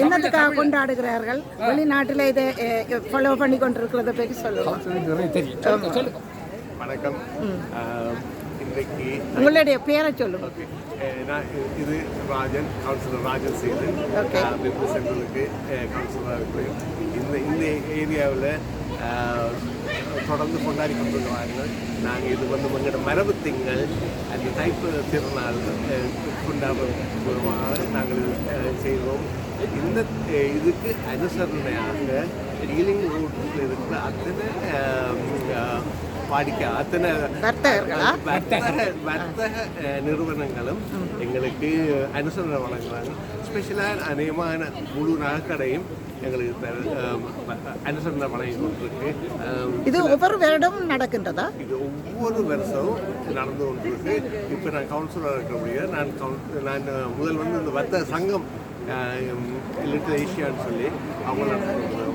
என்னத்துக்காக கொண்டாடுகிறார்கள்? வெளிநாட்டில் இதை ஃபாலோ பண்ணி கொண்டிருக்கிறத பற்றி சொல்லுவோம் வணக்கம். இன்றைக்கு உங்களுடைய பேரை சொல்லுங்க. இது ராஜன் கவுன்சிலர் ராஜன். பிபிள் சென்ட்ரலுக்கு கவுன்சிலராக இருக்கிறேன். இந்த இந்த ஏரியாவில் தொடர்ந்து கொண்டாடி கொண்டிருக்கிறாங்க நாங்கள் இது வந்து எங்களோட மரபு திங்கள். அந்த தைப்பு திருநாள் அஹ், கொண்டாடுறதுமாக நாங்கள் செய்கிறோம் இந்த இதுக்கு அனுசரணையாக ஹீலிங் ரூட்டில் இருக்கிற அத்தனை வாடிக்கை அத்தனை வர்த்தக வர்த்தக நிறுவனங்களும் எங்களுக்கு அனுசரணை வழங்குறாங்க ஸ்பெஷலாக அநேகமான முழு நகைக்கடையும் எங்களுக்கு அனுசரணை வழங்கி கொண்டிருக்கு இது ஒவ்வொரு வருடமும் நடக்கின்றதா இது ஒவ்வொரு வருஷமும் நடந்து கொண்டிருக்கு இப்போ நான் கவுன்சிலராக இருக்கக்கூடிய நான் கவுன் நான் முதல் வந்து இந்த வர்த்தக சங்கம் லிட்டில் ஏஷியான்னு சொல்லி அவங்க நடத்துகிறவங்க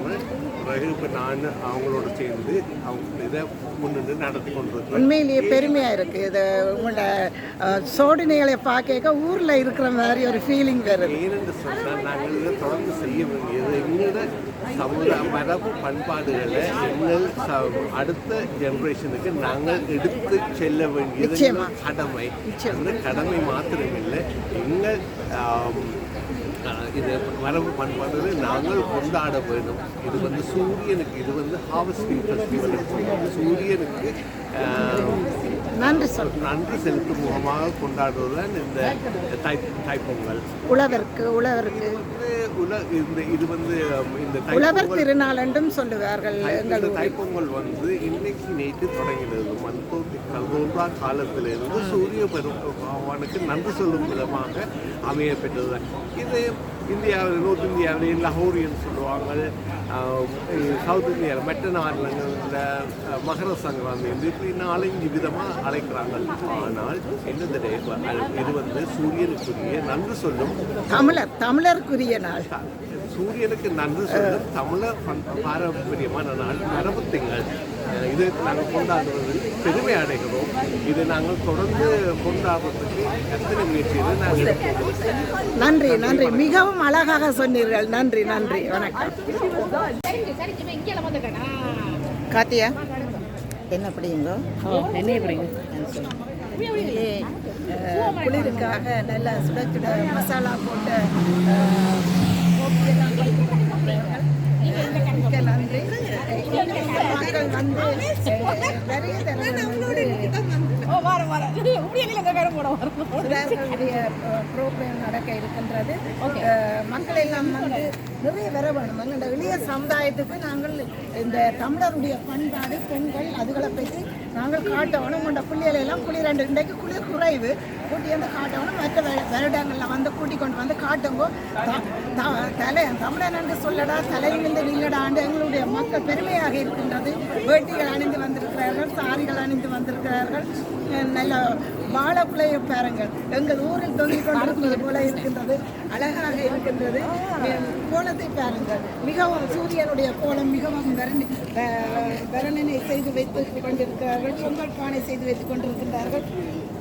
பிறகு இப்போ நான் அவங்களோட சேர்ந்து அவங்க இதை முன்னின்று நடத்தி கொண்டிருக்கிறேன் உண்மையிலேயே பெருமையா இருக்கு. இது உங்களோட சோதனைகளை பார்க்க ஊர்ல இருக்கிற மாதிரி ஒரு ஃபீலிங் வருது. ஏனென்று சொன்னால் நாங்கள் இதை தொடர்ந்து செய்ய வேண்டியது. எங்களோட சமுதாய மரபு பண்பாடுகளை எங்கள் ச- அடுத்த ஜெனரேஷனுக்கு நாங்கள் எடுத்து செல்ல வேண்டியது கடமை. அந்த கடமை மாத்திரமில்லை. எங்கள் இது மரபு பண்பாடுகளை நாங்கள் கொண்டாட வேண்டும். இது வந்து சூரியனுக்கு இது வந்து ஹார்வெஸ்டிங் ஃபெஸ்டிவல் சூரியனுக்கு நன்றி சொல். நன்றி செலுத்தும் முகமாக கொண்டாடுவதுதான் இந்த தை தைப்பொங்கல் உழவருக்கு உழவருக்கு. உல இந்த இது வந்து இந்த உழவர் திருநாள் என்றும் சொல்லுவார்கள் இந்த தைப்பொங்கல் வந்து இன்னைக்கு நேற்று தொடங்கினது. மண்போட்டி காலத்திலிருந்து சூரிய பெரும் பகவானுக்கு நன்றி சொல்லும் விதமாக அமைய பெற்றதுதான் இது இந்தியாவில் நோர்த் இந்தியாவில் லஹோரியன் சொல்லுவாங்க. சவுத் இந்தியாவில் மற்ற மாநிலங்களில் ஆஹ், மகர சங்கராந்தி என்று இப்படி நாலஞ்சு விதமாக அழைக்கிறாங்க. ஆனால் என்ன தெரியும் இது வந்து சூரியனுக்குரிய நன்றி சொல்லும். தமிழர் தமிழருக்குரிய நாள். சூரியனுக்கு நன்றி சொல்லும் தமிழர் பாரம்பரியமான நாள். மரபு திங்கள் இது நாங்கள் கொண்டாடுவதில் பெருமை அடைகிறோம். இது நாங்கள் தொடர்ந்து கொண்டாடுறதுக்கு எத்தனை முயற்சிகளை நாங்கள். நன்றி நன்றி மிகவும் அழகாக சொன்னீர்கள். நன்றி நன்றி. வணக்கம். காத்தியா என்ன படியுங்க? என்ன எப்படிங்க குளிருக்காக நல்ல சுட சுட மசாலா போட்ட கோப்பியெல்லாம் நன்றி. வந்து நிறைய சிறார்களுடைய ப்ரோக்ராம் நடக்க இருக்கின்றது. மக்கள் எல்லாம் வந்து நிறைய வர வேணும். எங்களோட இளைய சமுதாயத்துக்கு நாங்கள் இந்த தமிழருடைய பண்பாடு பெண்கள் அதுகளை பற்றி நாங்கள் காட்டவனும் உங்களோட பிள்ளைகளை எல்லாம் குளிரண்டு இன்றைக்கு குளிர் குறைவு. கூட்டி வந்து காட்டவனும் மற்ற வ- வருடங்களில் வந்து கூட்டி கொண்டு வந்து காட்டுங்கோ. த- தலை தமிழன் என்று சொல்லடா தலையிலிருந்து நில்லடாண்டு எங்களுடைய மக்கள் பெருமையாக இருக்கின்றது. வேட்டிகள் அணிந்து வந்திருக்கிறார்கள் சாரிகள் அணிந்து வந்திருக்கிறார்கள். நல்ல வாழைப்பிள்ளையை பாருங்கள். எங்கள் ஊரில் தொங்கிக் கொண்டிருப்பது போல இருக்கின்றது. அழகாக இருக்கின்றது. கோலத்தை பாருங்கள். மிகவும் சூரியனுடைய கோலம் மிகவும் வரணி வர்ணனை செய்து வைத்து கொண்டிருக்கிறார்கள். பொங்கல் பானை செய்து வைத்துக் கொண்டிருக்கின்றார்கள்.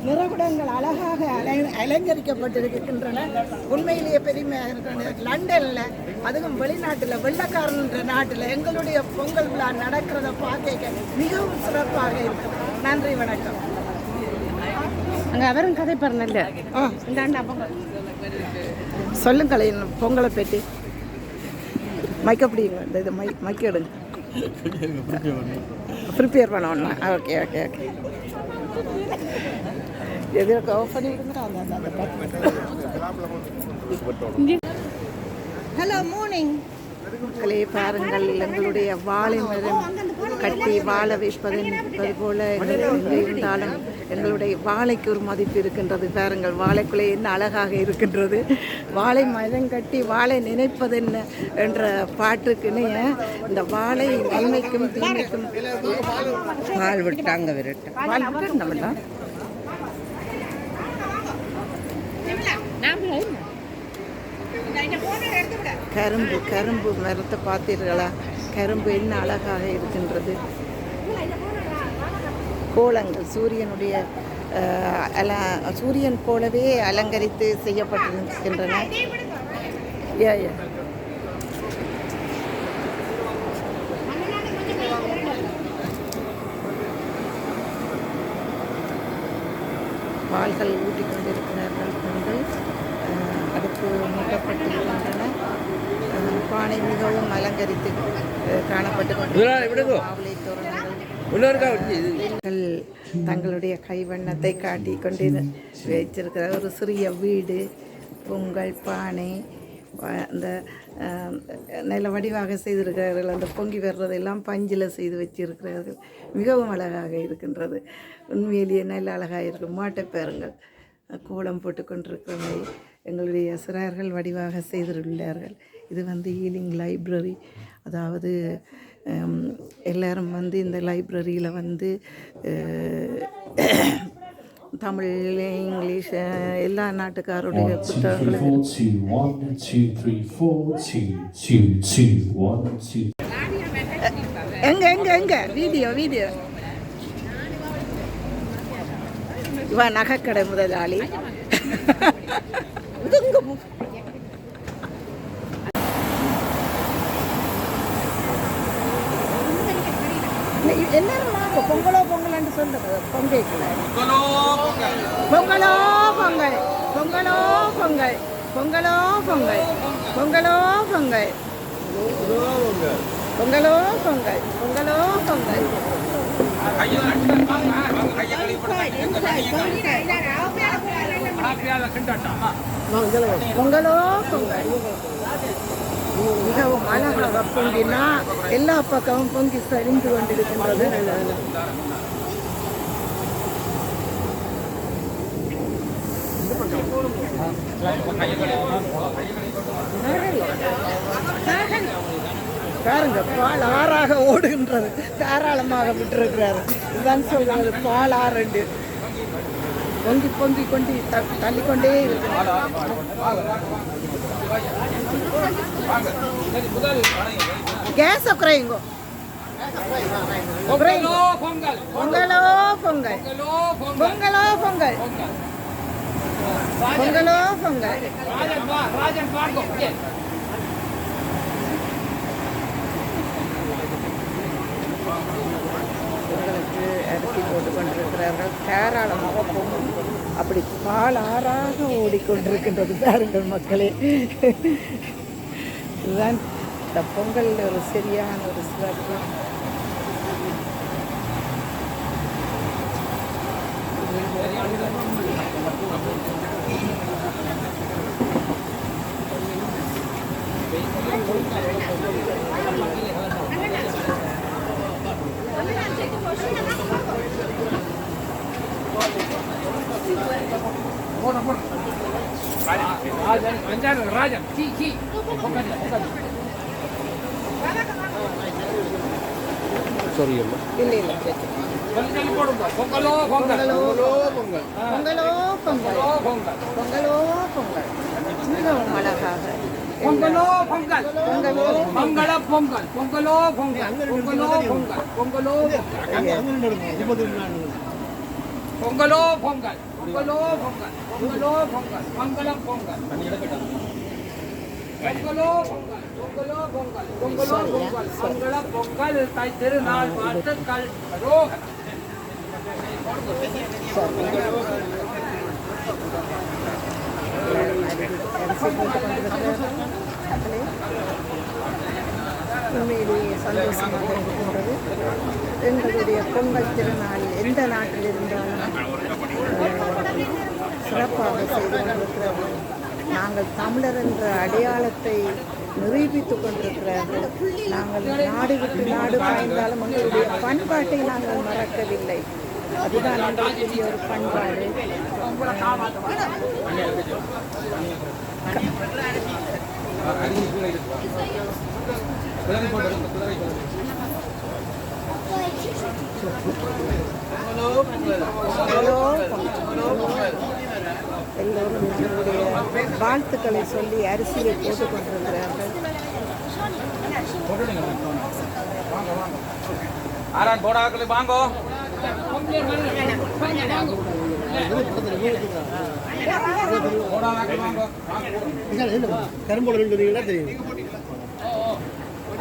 நிறகுடங்கள் அழகாக அலை அலங்கரிக்கப்பட்டிருக்கின்றன. உண்மையிலேயே பெருமையாக இருக்கின்றது லண்டனில் அதுவும் வெளிநாட்டில் வெள்ளக்காரன்ற நாட்டில் எங்களுடைய பொங்கல் விழா நடக்கிறத பார்க்க மிகவும் சிறப்பாக இருக்கும் நன்றி வணக்கம். அங்க அவரும் கதை பாருங்கல்ல. ஆ இந்தாண்ட சொல்லுங்கள் இன்னும் பொங்கலை பற்றி மைக்க பிடிங்க இந்த இது மை மைக்க எடுங்க ப்ரிப்பேர் பண்ணணும் ஓகே ஓகே ஓகே எதில் ஆஃப் பண்ணி விடுங்க. ஹலோ மார்னிங் மக்களே பாருங்கள் எங்களுடைய வாழை மரம் கட்டி வாழ வைப்பது என்பது போல எங்கே இருந்தாலும் எங்களுடைய வாழைக்கு ஒரு மதிப்பு இருக்கின்றது. பாருங்கள் வாழைக்குள்ளே என்ன அழகாக இருக்கின்றது. வாழை மரம் கட்டி வாழை நினைப்பது என்ன என்ற பாட்டுக்குன்னே இந்த வாழை நன்மைக்கும் தீமைக்கும் பால் விட்டாங்க விரட்டு. விட்டுருந்தோம்ல கரும்பு கரும்பு மரத்தை பார்த்தீர்களா? கரும்பு என்ன அழகாக இருக்கின்றது? கோலங்கள் சூரியனுடைய அல சூரியன் போலவே அலங்கரித்து செய்யப்பட்டிருக்கின்றன. பால்கள் ஊட்டிக் கொண்டிருக்கிறார்கள் பெண்கள். அடுப்பு மூட்டப்பட்டிருக்கின்றன. பானை மிகவும் அலங்கரித்து காணப்பட்டு கொண்டிருக்கிறது மாவிலை தோரணங்கள் பெண்கள் தங்களுடைய கைவண்ணத்தை காட்டி கொண்டு வைத்திருக்கிற ஒரு சிறிய வீடு பொங்கல் பானை அந்த நல்ல வடிவாக செய்திருக்கிறார்கள். அந்த பொங்கி வர்றதெல்லாம் பஞ்சில் செய்து வச்சிருக்கிறார்கள். மிகவும் அழகாக இருக்கின்றது. உண்மையிலேயே நல்ல அழகாக இருக்கும். மாட்டை பேருங்கள் கோலம் போட்டு கொண்டிருக்கிறவங்க எங்களுடைய சிறார்கள் வடிவாக செய்துள்ளார்கள் இது வந்து ஈலிங் லைப்ரரி அதாவது எல்லாரும் வந்து இந்த லைப்ரரியில் வந்து தமிழ் இங்கிலீஷ் எல்லா நாட்டுக்காருடைய One, two, three, புத்தகங்களும் four, two, one, two, three, four, two, two, two, one, two, எங்க எங்க எங்க? Video video. இவா நகைக்கடை முதலாளி. இதுங்க எல்லாரும் வாங்க பொங்கலோ சொல்லுங்க பொங்கைக்குள்ள பொங்கலோ பொங்கல் பொங்கலோ பொங்கல் பொங்கலோ பொங்கல் பொங்கலோ பொங்கல் பொங்கலோ பொங்கல் பொங்கலோ பொங்கல் கிண்டாட்டாமா பொங்கலோ பொங்கல் மிகவும் அழகாக பொங்கினா எல்லா பக்கமும் பொங்கி சரிந்து கொண்டிருக்கின்றது. பாருங்க பால் ஆறாக ஓடுகின்றது. தாராளமாக விட்டிருக்கிறாரு. இதுதான் சொல்றாரு பால் ஆறுண்டு. பொங்கி பொங்கி கொண்டு த- தள்ளிக்கொண்டே இருக்கிறார் கேஸை குறையுங்கோ குறையுங்கோ பொங்கல் பொங்கலோ. பொங்கல் பொங்கலோ. பொங்கல் பொங்கலோ. பொங்கல் பொங்கலோ. பொங்கல் ராஜன் வா ராஜன் வாங்கோ ஏ பொங்கலுக்கு அரிசி போட்டு கொண்டிருக்கிறார்கள். தாராளமாக பொங்கல். அப்படி பால் ஆறாக ஓடிக்கொண்டிருக்கின்றது பாருங்கள் மக்களே இதுதான் இந்த பொங்கல் ஒரு சரியான ஒரு சிறப்பு ராஜன் அஞ்சாறு ராஜன் கீ கீ சாரி பொங்கல் இல்லை இல்லை போடுங்க பொங்கலோ பொங்கல் பொங்கலோ பொங்கல் பொங்கலோ பொங்கல் பொங்கலோ பொங்கல் அழகாக பொங்கலோ பொங்கல் பொங்கலோ மங்கள பொங்கல் பொங்கலோ பொங்கல் பொங்கலோ பொங்கல் பொங்கலோ பொங்கலோ பொங்கல். பொங்கலோ பொங்கல் பொங்கலோ பொங்கல் மங்களம் பொங்கல். பொங்கலோ பொங்கல் பொங்கலோ பொங்கல் பொங்கலோ பொங்கல் மங்கள பொங்கல் தாய் திருநாள் வாழ்த்துக்கள் ரோகன் உண்மையிலேயே சந்தோஷமாக இருக்கின்றது. எங்களுடைய பொங்கல் திருநாள் எந்த நாட்டில் இருந்தாலும் சிறப்பாக செய்து கொண்டிருக்கிறார்கள் நாங்கள் தமிழர் என்ற அடையாளத்தை நிரூபித்துக் கொண்டிருக்கிறார்கள் நாங்கள் நாடு விட்டு நாடு பாய்ந்தாலும் எங்களுடைய பண்பாட்டை நாங்கள் மறக்கவில்லை அதுதான் எங்களுக்கு ஒரு பண்பாடு எல்லோரும் நம்முடைய வாழ்த்துக்களை சொல்லி அரிசியை போட்டுக் கொண்டிருக்கிறார்கள். ஆறான் போடாக்களே வாங்கோ. இருந்தீங்கன்னா தெரியும்.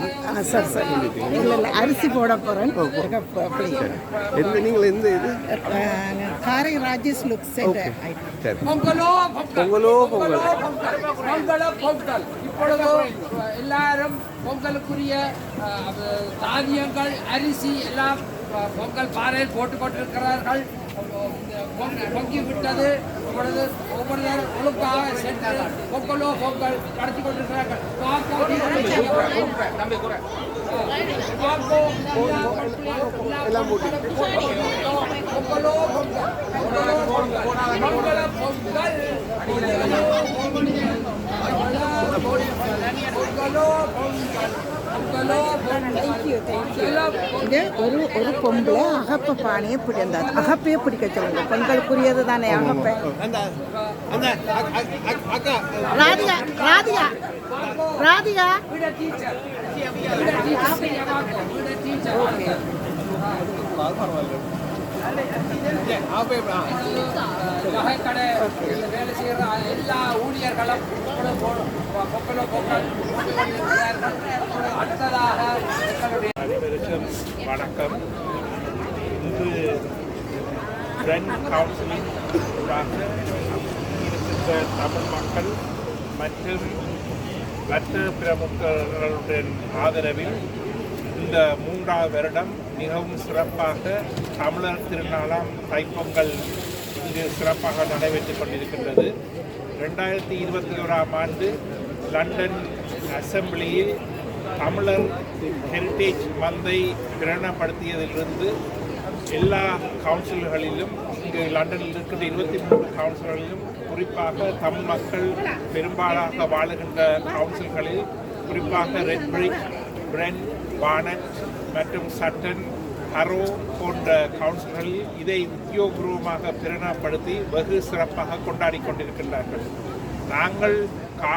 ஆ, சரி சரி. இல்லை இல்லை அரிசி போட போகிறேன் எந்த நீங்கள் எந்த இது? காரை ராஜேஷ் லுக் சென்டர் சரி. பொங்கலோ பொங்கல். பொங்கலோ பொங்கல். பொங்கல் இப்பொழுது எல்லாரும் பொங்கலுக்குரிய தானியங்கள் அரிசி எல்லாம் பொங்கல் பாறையில் போட்டுக் கொண்டிருக்கிறார்கள். பொங்க- பொங்கி விட்டது. இப்பொழுது ஒவ்வொருவர் ஒழுங்காக சென்று பொங்கலோ பொங்கல் இது ஒரு ஒரு பொம்பளை அகப்ப பானையை பிடிந்தார் அகப்பையே பிடிக்க சொல்லுங்க. பெண்களுக்குரியது தானே அகப்பை? ராதிகா ராதிகா ராதிகா. நகைக்கடை வேலை செய்கிற எல்லா ஊழியர்களும் பொங்கலோ பொங்கல் அடுத்ததாக எங்களுடைய அனைவருக்கும் வணக்கம். இது ஃப்ரெண்ட் கவுன்சிலிங் ஊடாக இருக்கின்ற தமிழ் மக்கள் மற்றும் மற்ற பிரமுகர்களுடன் ஆதரவில் இந்த மூன்றாவது வருடம் மிகவும் சிறப்பாக தமிழர் திருநாளாம் தைப்பொங்கல் இங்கு சிறப்பாக நடைபெற்றுக் கொண்டிருக்கின்றது. ரெண்டாயிரத்தி இருபத்தி ஓராம் ஆண்டு லண்டன் அசெம்பிளியில் தமிழர் ஹெரிட்டேஜ் மந்தை பிரகடனப்படுத்தியதிலிருந்து எல்லா கவுன்சில்களிலும் இங்கு லண்டனில் இருக்கின்ற இருபத்தி மூன்று கவுன்சில்களிலும் குறிப்பாக தமிழ் மக்கள் பெரும்பாலாக வாழுகின்ற கவுன்சில்களில் குறிப்பாக ரெட்பிரிக் பிரென் பானட் மற்றும் சட்டன் ஹரோ போன்ற கவுன்சில்களில் இதை உத்தியோகபூர்வமாக பிரகடனப்படுத்தி வெகு சிறப்பாக கொண்டாடி கொண்டிருக்கின்றார்கள். நாங்கள் கா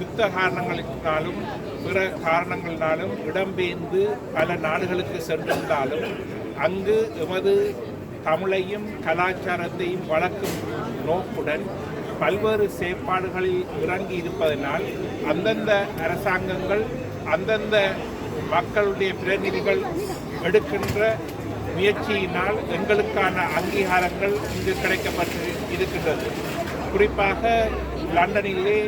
யுத்த காரணங்களினாலும் பிற காரணங்களினாலும் இடம்பெயர்ந்து பல நாடுகளுக்கு சென்றிருந்தாலும் அங்கு எமது தமிழையும் கலாச்சாரத்தையும் வளர்க்கும் நோக்குடன் பல்வேறு செயற்பாடுகளில் இறங்கி இருப்பதனால் அந்தந்த அரசாங்கங்கள் அந்தந்த மக்களுடைய பிரதிநிதிகள் எடுக்கின்ற முயற்சியினால் எங்களுக்கான அங்கீகாரங்கள் இங்கு கிடைக்கப்பட்டு இருக்கின்றது. குறிப்பாக லண்டனிலே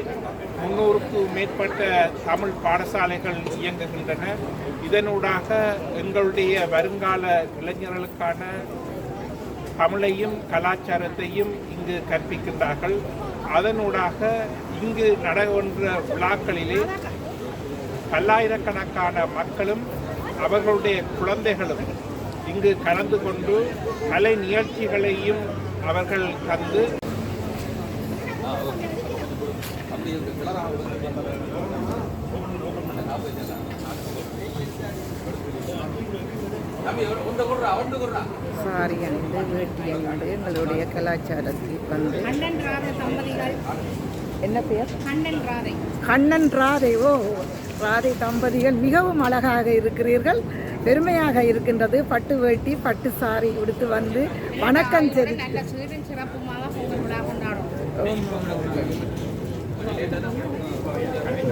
முன்னூறுக்கு மேற்பட்ட தமிழ் பாடசாலைகள் இயங்குகின்றன. இதனூடாக எங்களுடைய வருங்கால இளைஞர்களுக்கான தமிழையும் கலாச்சாரத்தையும் இங்கு கற்பிக்கின்றார்கள். அதனூடாக இங்கு நடைபெற்ற விழாக்களிலே பல்லாயிரக்கணக்கான மக்களும் அவர்களுடைய குழந்தைகளும் இங்கு கலந்து கொண்டு கலை நிகழ்ச்சிகளையும் அவர்கள் தந்து சாரி அணிந்து வேட்டி அணிந்து எங்களுடைய கலாச்சாரத்தில் வந்து என்ன பெயர்? கண்ணன் ராதை. கண்ணன் ராதை ஓ. ராதை தம்பதிகள் மிகவும் அழகாக இருக்கிறீர்கள். பெருமையாக இருக்கின்றது. பட்டு வேட்டி பட்டு சாரி உடுத்து வந்து வணக்கம் சிறப்புமாக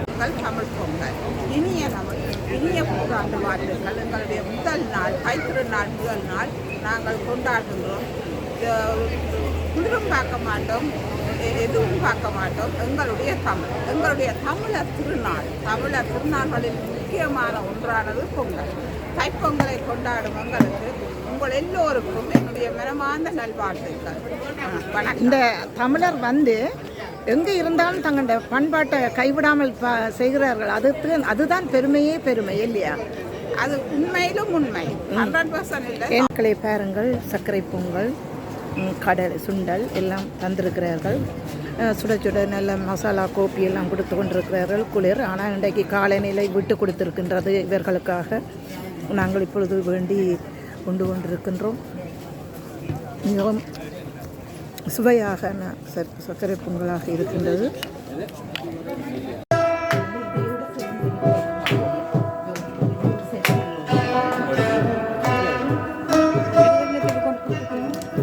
பொங்கல் தமிழ் பொங்கல் இனிய தமிழ் இனிய புத்தாண்டு வாழ்த்துக்கள். எங்களுடைய முதல் நாள் தைத்திருநாள் முதல் நாள் நாங்கள் கொண்டாடுகின்றோம். இது குளிரும் பார்க்க மாட்டோம். எதுவும் பார்க்க மாட்டோம். எங்களுடைய தமிழ் எங்களுடைய தமிழர் திருநாள் தமிழர் திருநாள்களில் முக்கியமான ஒன்றானது பொங்கல். தைப்பொங்கலை கொண்டாடும் எங்களுக்கு உங்கள் எல்லோருக்கும் என்னுடைய மனமார்ந்த நல்வாழ்த்துக்கள். இந்த தமிழர் வந்து எங்கே இருந்தாலும் தங்களுடைய பண்பாட்டை கைவிடாமல் ப செய்கிறார்கள். அதுக்கு அதுதான் பெருமையே பெருமை இல்லையா? அது உண்மையிலும் உண்மை. ஹண்ட்ரட் பர்சன்ட் இல்லை. பாருங்கள் சர்க்கரை பொங்கல். கடல் சுண்டல் எல்லாம் தந்திருக்கிறார்கள். சுட சுட நல்ல மசாலா கோப்பி எல்லாம் கொடுத்து கொண்டிருக்கிறார்கள். குளிர். ஆனால் இன்றைக்கு காலநிலை விட்டு கொடுத்திருக்கின்றது இவர்களுக்காக. நாங்கள் இப்பொழுது வேண்டி கொண்டு கொண்டிருக்கின்றோம் மிகவும் சுவையாக சர்க்கரை பொங்கலாக இருக்கின்றது.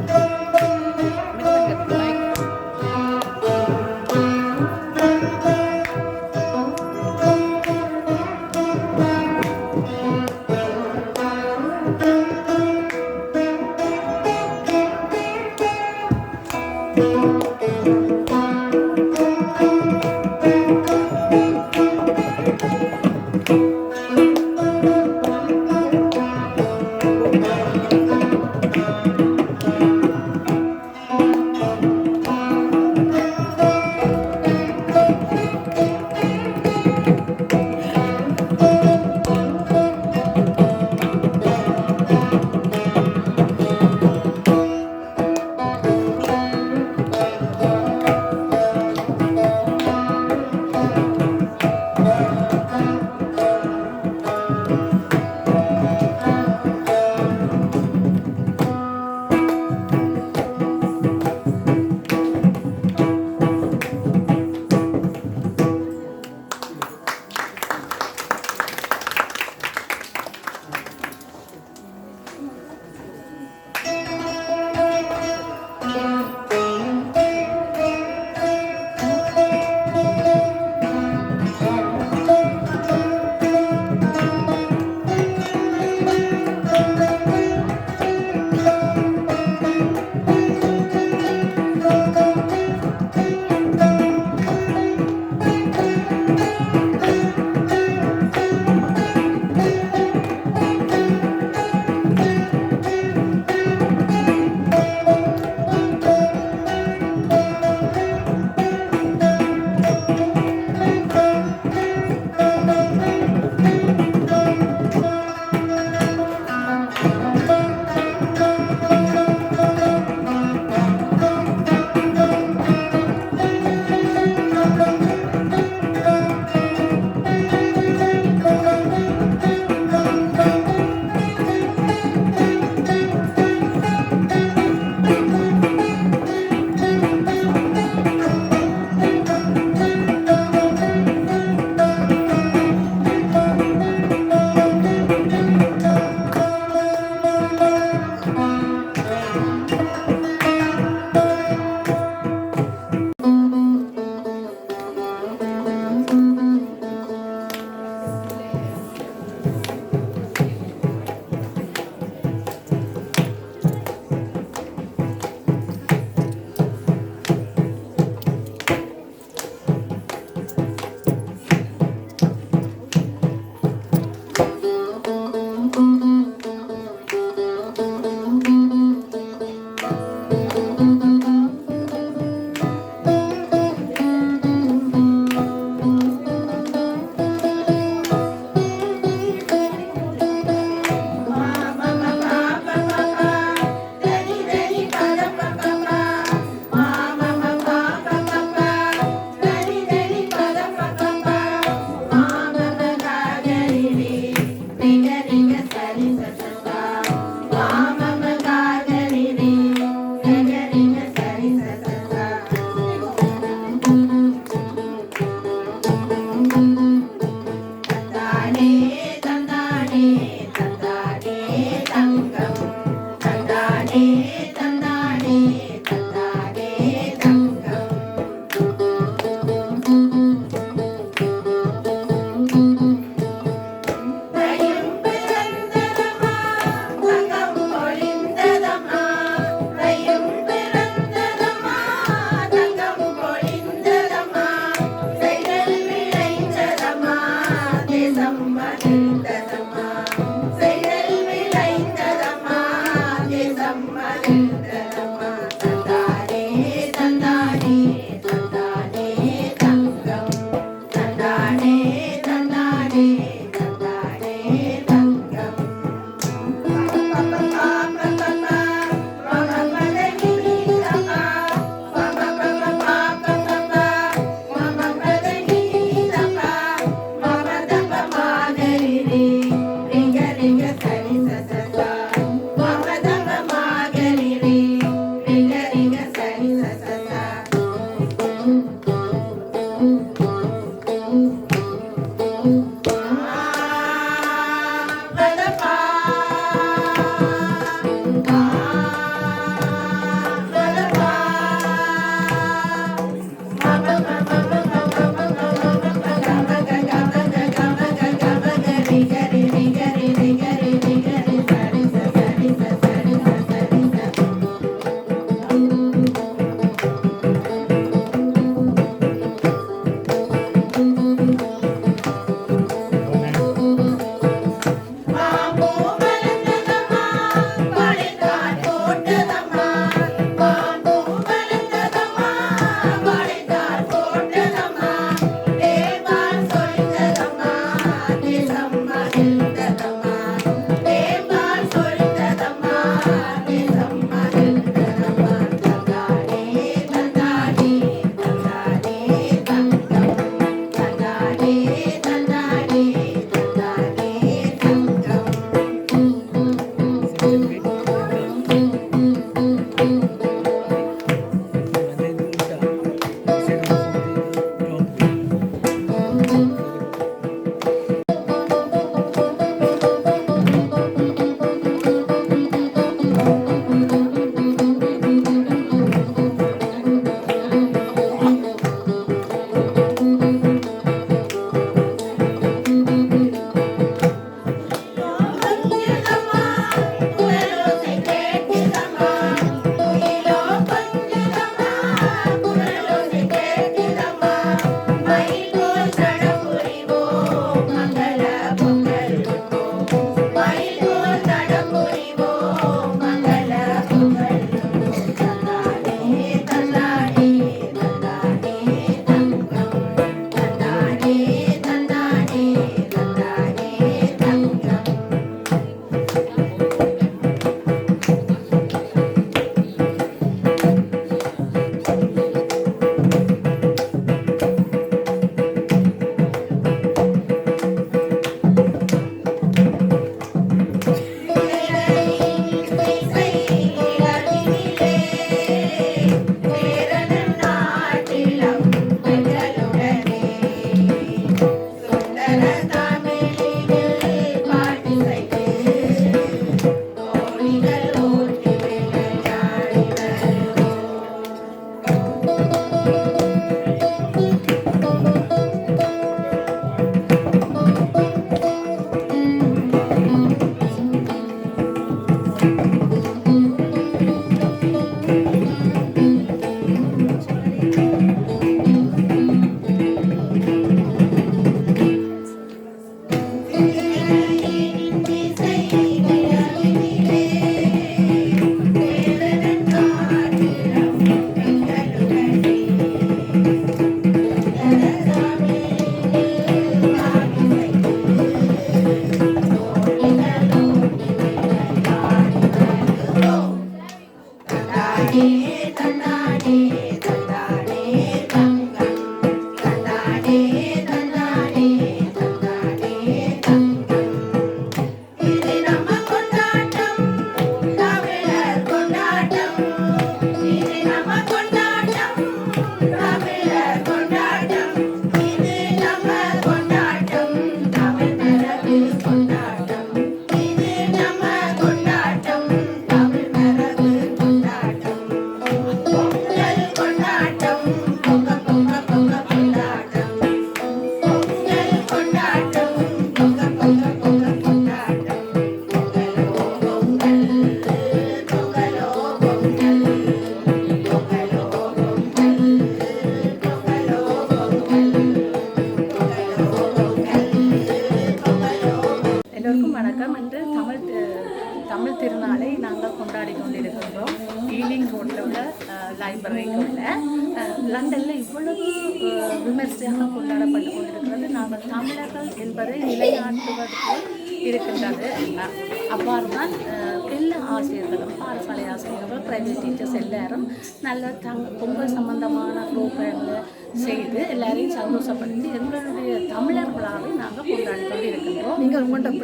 Bye.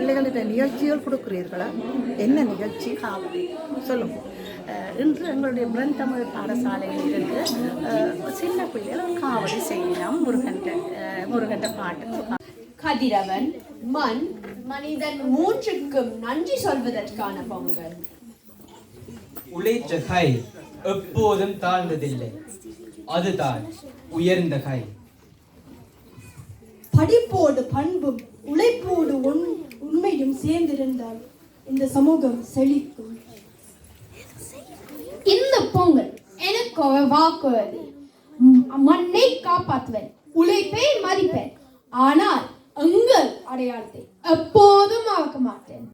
பிள்ளைகளுக்கு நிகழ்ச்சிகள் கொடுக்குறீர்களா? என்ன நிகழ்ச்சி? காவடி சொல்லுங்க. அஹ் இன்று எங்களுடைய தமிழ் பாடசாலையில் இருந்து சின்ன பிள்ளைகள் ஒரு காவடி செய்யலாம். முருகன்ட்ட அஹ், முருகன்ட்ட பாட்டு கதிரவன் மண் மனிதன் மூன்றுக்கும் நன்றி சொல்வதற்கான பொங்கல். உழைத்த கை எப்போதும் தாழ்ந்ததில்லை. அதுதான் உயர்ந்த கை. படிப்போடு பண்பும் உழைப்போடு உண்மையும் சேர்ந்திருந்தால் இந்த சமூகம் செழிக்கும். இந்த பொங்கல் எனக்கு ஒரு வாக்குறுதி மண்ணை காப்பாற்றுவேன் உழைப்பை மதிப்பேன். ஆனால் உங்கள் அடையாளத்தை எப்போதும் மறக்க மாட்டேன்.